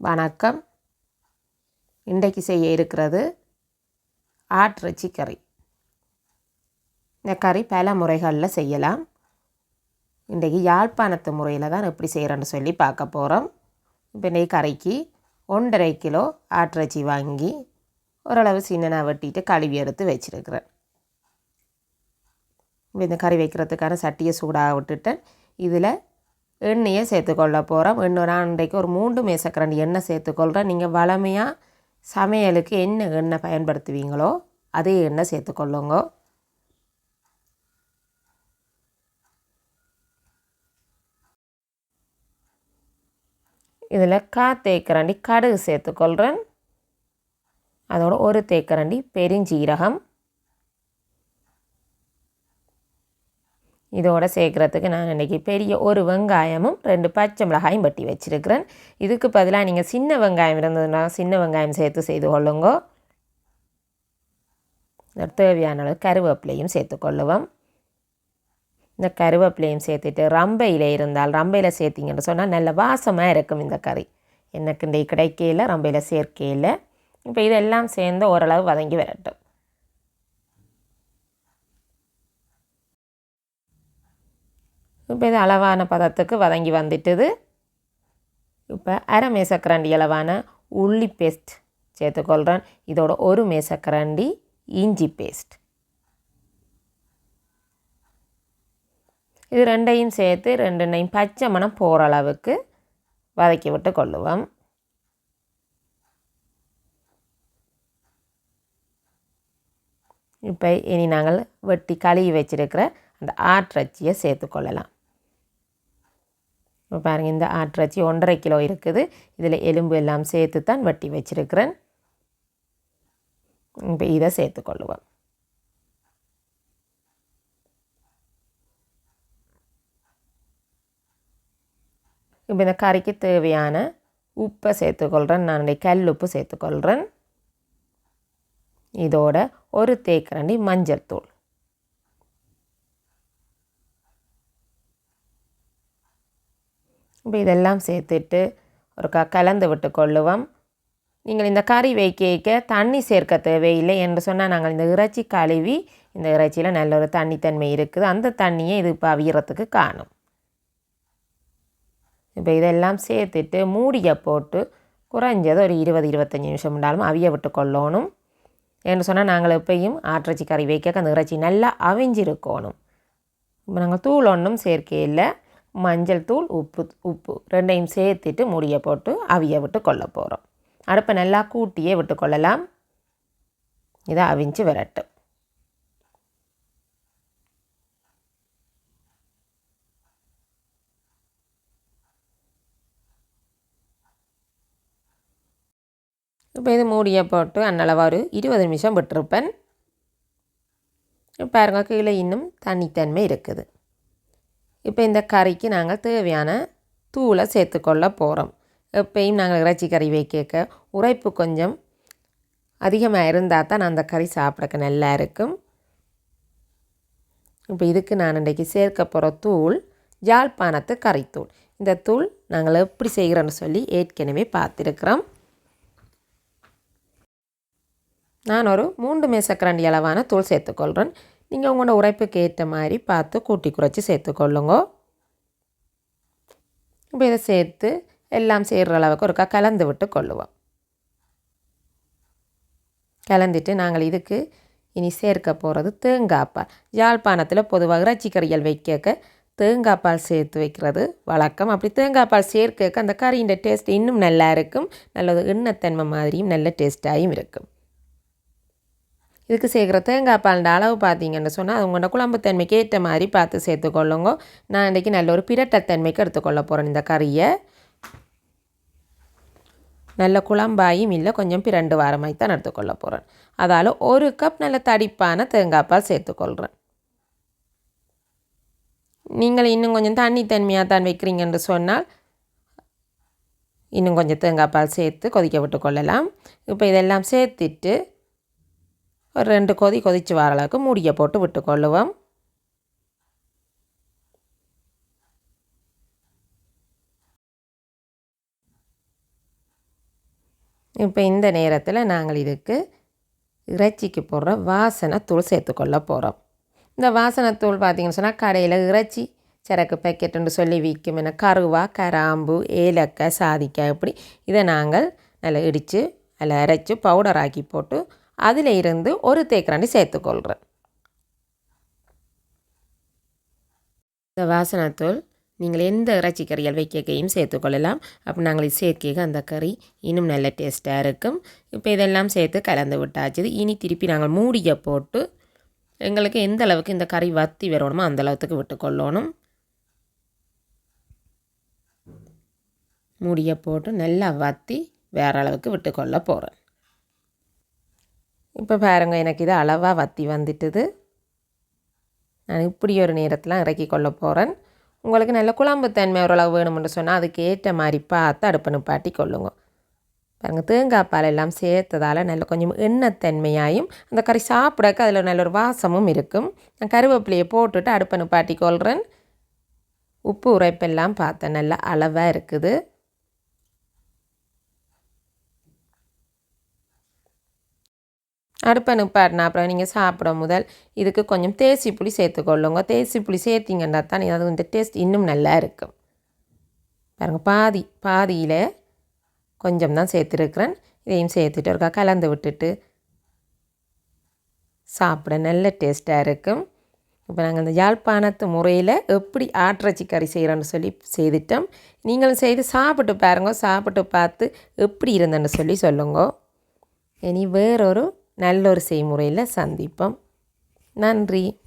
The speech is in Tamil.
வணக்கம். இன்றைக்கு செய்ய இருக்கிறது ஆட்டிறைச்சி கறி. இந்த கறி பல முறைகளில் செய்யலாம். இன்றைக்கு யாழ்ப்பாணத்து முறையில் தான் எப்படி செய்கிறேன்னு சொல்லி பார்க்க போகிறோம் இப்போ இன்றைக்கு கறிக்கு ஒன்றரை கிலோ ஆட்டிறைச்சி வாங்கி ஓரளவு சின்னனாக வெட்டிட்டு கழுவி எடுத்து வச்சுருக்கிறேன். இப்போ இந்த கறி வைக்கிறதுக்கான சட்டியை சூடாக விட்டுட்டேன் இதில் எண்ணெயை சேர்த்துக்கொள்ள போகிறோம் எண்ணெய் நான் இன்றைக்கு ஒரு மூன்று மேசக்கரண்டி எண்ணெய் சேர்த்துக்கொள்கிறேன் நீங்கள் வளமையாக சமையலுக்கு என்ன எண்ணெய் பயன்படுத்துவீங்களோ அதே எண்ணெய் சேர்த்துக்கொள்ளுங்க. இதில் கா தேக்கரண்டி கடுகு சேர்த்துக்கொள்கிறேன் அதோட ஒரு தேக்கரண்டி பெருஞ்சீரகம். இதோட சேர்க்குறதுக்கு நான் இன்றைக்கி பெரிய ஒரு வெங்காயமும் ரெண்டு பச்சை மிளகாயும் பட்டி வச்சுருக்கிறேன். இதுக்கு பதிலாக நீங்கள் சின்ன வெங்காயம் இருந்ததுன்னா சின்ன வெங்காயம் சேர்த்து செய்து கொள்ளுங்கோ. தேவையான அளவு கருவேப்பிலையும் சேர்த்துக்கொள்ளுவோம் இந்த கருவேப்பிலையும் சேர்த்துட்டு ரம்பையில் இருந்தால் ரம்பையில் சேர்த்திங்கன்னு சொன்னால் நல்ல வாசமாக இருக்கும் இந்த கறி. எனக்கு இந்த கிடைக்கையில் ரம்பையில் சேர்க்கையில். இப்போ இதெல்லாம் சேர்ந்து ஓரளவு வதங்கி வரட்டும். இப்போ இது அளவான பதத்துக்கு வதங்கி வந்துட்டுது. இப்போ அரை மேசக்கரண்டி அளவான உள்ளி பேஸ்ட் சேர்த்துக்கொள்கிறேன் இதோட ஒரு மேசக்கரண்டி இஞ்சி பேஸ்ட் இது ரெண்டையும் சேர்த்து ரெண்டுனையும் பச்சை மணம் போகிற அளவுக்கு வதக்கி விட்டு கொள்ளுவோம். இப்போ இனி நாங்கள் வெட்டி கழுவி வச்சிருக்கிற அந்த ஆட்டிறச்சியை சேர்த்துக்கொள்ளலாம் இப்போ பாருங்கள் இந்த ஆட்டிறச்சி ஒன்றரை கிலோ இருக்குது. இதில் எலும்பு எல்லாம் சேர்த்து தான் வட்டி வச்சிருக்கிறேன். இப்போ இதை சேர்த்துக்கொள்ளுவோம் இப்போ இந்த கறிக்கு தேவையான உப்பை சேர்த்துக்கொள்கிறேன் நான் கல் உப்பு சேர்த்துக்கொள்கிறேன் இதோட ஒரு தேக்கரண்டி மஞ்சள் தூள். இப்போ இதெல்லாம் சேர்த்துட்டு ஒரு க கலந்து விட்டு கொள்ளுவோம். நீங்கள் இந்த கறி வைக்க வைக்க தண்ணி சேர்க்க தேவையில்லை என்று சொன்னால் நாங்கள் இந்த இறைச்சி கழுவி இந்த இறைச்சியில் நல்ல ஒரு தண்ணித்தன்மை இருக்குது. அந்த தண்ணியை இது இப்போ அவியறத்துக்கு காணும். இப்போ இதெல்லாம் சேர்த்துட்டு மூடியை போட்டு குறைஞ்சது ஒரு இருபது இருபத்தஞ்சி நிமிஷம் இருந்தாலும் அவிய விட்டு கொள்ளணும். என்று சொன்னால் நாங்கள் எப்பயும் ஆற்றச்சி கறி வைக்க அந்த இறைச்சி நல்லா அவிஞ்சிருக்கணும். இப்போ நாங்கள் தூள் ஒன்றும் சேர்க்கையில் மஞ்சள் தூள் உப்பு உப்பு ரெண்டையும் சேர்த்துட்டு மூடியை போட்டு அவிய விட்டு கொள்ள போகிறோம் அடுப்பை நல்லா கூட்டியே விட்டு கொள்ளலாம். இதை அவிஞ்சு விரட்டும் இப்போ இது மூடியை போட்டு அன்னளவாக ஒரு இருபது நிமிஷம் விட்டுருப்பேன். பாருங்க கீழே இன்னும் தனித்தன்மை இருக்குது. இப்போ இந்த கறிக்கு நாங்கள் தேவையான தூளை சேர்த்துக்கொள்ள போகிறோம் எப்பயும் நாங்கள் இறைச்சி கறி வைக்க உரைப்பு கொஞ்சம் அதிகமாக இருந்தால் தான் அந்த கறி சாப்பிடக்க நல்லா இருக்கும். இப்போ இதுக்கு நான் இன்றைக்கி சேர்க்க போகிற தூள் ஜாழ்ப்பாணத்து கறித்தூள். இந்த தூள் நாங்கள் எப்படி செய்கிறோன்னு சொல்லி ஏற்கனவே பார்த்துருக்குறோம். நான் ஒரு மூன்று மேசக்கரண்டி அளவான தூள் சேர்த்துக்கொள்கிறேன். நீங்கள் உங்களோட உரைப்புக்கு ஏற்ற மாதிரி பார்த்து கூட்டி குறைச்சி சேர்த்துக்கொள்ளுங்க இப்போ இதை சேர்த்து எல்லாம் செய்கிற அளவுக்கு ஒருக்கா கலந்து விட்டு கொள்ளுவோம். கலந்துட்டு நாங்கள் இதுக்கு இனி சேர்க்க போகிறது தேங்காய்ப்பால் யாழ்ப்பாணத்தில் பொதுவாக இறைச்சிக்கறிகள் வைக்க தேங்காய் பால் சேர்த்து வைக்கிறது வழக்கம். அப்படி தேங்காய்ப்பால் சேர்க்க அந்த கறியின் டேஸ்ட் இன்னும் நல்லா இருக்கும். நல்லது எண்ணத்தன்மை மாதிரியும் நல்ல டேஸ்ட்டாகவும் இருக்கும். இதுக்கு சேர்க்குற தேங்காய் அளவு பார்த்தீங்கன்னு சொன்னால் அது உங்களோட குழம்பு தன்மைக்கு ஏற்ற மாதிரி பார்த்து சேர்த்துக்கொள்ளுங்க. நான் இன்றைக்கி நல்ல ஒரு பிரட்டத்தன்மைக்கு எடுத்துக்கொள்ள போகிறேன் இந்த கறியை. நல்ல குழம்பாயும் இல்லை கொஞ்சம் பிரண்டு வாரமாய் தான் எடுத்துக்கொள்ள போகிறேன் அதால் ஒரு கப் நல்ல தடிப்பான தேங்காய்ப்பால் சேர்த்துக்கொள்கிறேன் நீங்கள் இன்னும் கொஞ்சம் தண்ணி தன்மையாக தான் வைக்கிறீங்கன்னு சொன்னால் இன்னும் கொஞ்சம் தேங்காய்ப்பால் சேர்த்து கொதிக்க விட்டு கொள்ளலாம். இப்போ இதெல்லாம் சேர்த்துட்டு ஒரு ரெண்டு கொதி கொதித்து வர அளவுக்கு மூடியை போட்டு விட்டுக்கொள்ளுவோம் இப்போ இந்த நேரத்தில் நாங்கள் இதுக்கு இறைச்சிக்கு போடுற வாசனை தூள் சேர்த்துக்கொள்ள போகிறோம் இந்த வாசனை தூள் பார்த்திங்கன்னு சொன்னால் கடையில் இறைச்சி சரக்கு பேக்கெட்டுன்னு சொல்லி விற்கும் என்ன கருவா கராம்பு ஏலக்காய் சாதிக்காய் இப்படி இதை நாங்கள் நல்லா இடித்து அதில் அரைச்சி பவுடர் ஆக்கி போட்டு அதில் இருந்து ஒரு தேக்கரண்டி சேர்த்துக்கொள்கிறேன். இந்த வாசனத்தூள் நீங்கள் எந்த இறைச்சி கறியால் வைக்கையும் சேர்த்துக்கொள்ளலாம் அப்போ நாங்கள் சேர்க்கைக்கு சேர்க்க அந்த கறி இன்னும் நல்ல டேஸ்ட்டாக இருக்கும். இப்போ இதெல்லாம் சேர்த்து கலந்து விட்டாச்சு. இனி திருப்பி நாங்கள் மூடியை போட்டு எங்களுக்கு எந்த அளவுக்கு இந்த கறி வத்தி வரணுமோ அந்த அளவுக்கு விட்டுக்கொள்ளணும் மூடியை போட்டு நல்லா வத்தி வேறு அளவுக்கு விட்டுக்கொள்ள போகிறேன் இப்போ பாருங்க எனக்கு இது அளவாக வத்தி வந்துட்டுது. நான் இப்படி ஒரு நேரத்தில் இறக்கி கொள்ள போகிறேன் உங்களுக்கு நல்ல குழம்பு தன்மை ஓரளவு வேணும்னு சொன்னால் அதுக்கு ஏற்ற மாதிரி பார்த்து அடுப்பு நிப்பாட்டி கொள்ளுங்க. பாருங்கள் தேங்காய் பால் எல்லாம் சேர்த்ததால் நல்ல கொஞ்சம் எண்ணெய்த்தன்மையாயும் அந்த கறி சாப்பிடக்கு அதில் நல்ல ஒரு வாசமும் இருக்கும். நான் கருவேப்பிலையை போட்டுட்டு அடுப்பை நிப்பாட்டி கொள்கிறேன் உப்பு உரைப்பெல்லாம் பார்த்தேன் நல்லா அளவாக இருக்குது. அடுப்பை நிப்பாட்டினா அப்புறம் நீங்கள் சாப்பிட முதல் இதுக்கு கொஞ்சம் தேசி புளி சேர்த்துக்கொள்ளுங்க. தேசி புளி சேர்த்திங்கன்னா தான் அது இந்த டேஸ்ட் இன்னும் நல்லா இருக்கும். பாருங்கள் பாதி பாதியில் கொஞ்சம் தான் சேர்த்துருக்குறேன். இதையும் சேர்த்துட்டு ஒருக்கா கலந்து விட்டுட்டு சாப்பிட நல்ல டேஸ்ட்டாக இருக்கும். இப்போ நாங்கள் இந்த யாழ்ப்பாணத்து முறையில் எப்படி ஆட்டிறச்சி கறி செய்கிறோன்னு சொல்லி செய்துட்டோம். நீங்களும் செய்து சாப்பிட்டு பாருங்க. சாப்பிட்டு பார்த்து எப்படி இருந்தேன்னு சொல்லி சொல்லுங்க. இனி வேறொரு நல்ல ஒரு செய்முறையில் சந்திப்போம். நன்றி.